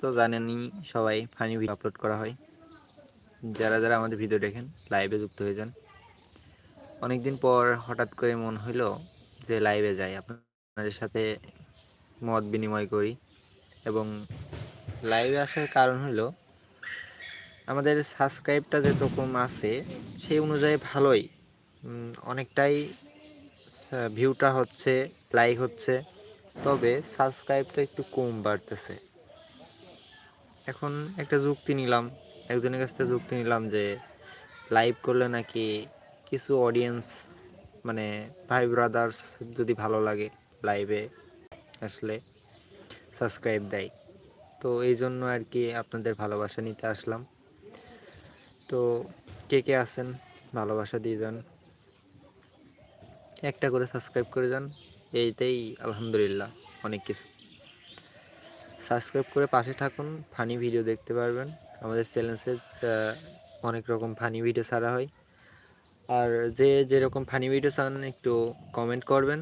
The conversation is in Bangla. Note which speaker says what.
Speaker 1: তো জানেনই সবাই ফানি ভিডিও আপলোড করা হয়। যারা যারা আমাদের ভিডিও দেখেন লাইভে যুক্ত হয়ে যান। অনেকদিন পর হঠাৎ করে মন হইল যে লাইভে যাই। আপনাদের সাথে মত বিনিময় করি এবং লাইভে আসার কারণ হলো আমাদের সাবস্ক্রাইবটা যেরকম আছে, সেই অনুযায়ী ভালোই। অনেকটাই ভিউটা হচ্ছে লাইক হচ্ছে। তবে সাবস্ক্রাইবটা একটু কম বাড়তেছে। এখন একটা যুক্তি নিলাম, একজনের কাছ থেকে যুক্তি নিলাম যে লাইভ করলে নাকি কিছু অডিয়েন্স মানে ভাই ব্রাদার্স যদি ভালো লাগে লাইভে আসলে সাবস্ক্রাইব দেয়। তো এই জন্য আর কি আপনাদের ভালোবাসা নিতে আসলাম। তো কে কে আছেন, ভালোবাসা দিয়ে যান। একটা করে সাবস্ক্রাইব করে যান, এইটাই আলহামদুলিল্লাহ, অনেক কিছু। সাবস্ক্রাইব করে পাশে থাকুন, ফানি ভিডিও দেখতে পারবেন। আমাদের চ্যানেলসে অনেক রকম ফানি ভিডিও ছাড়া হয়। আর যে যেরকম ফানি ভিডিও চান একটু কমেন্ট করবেন।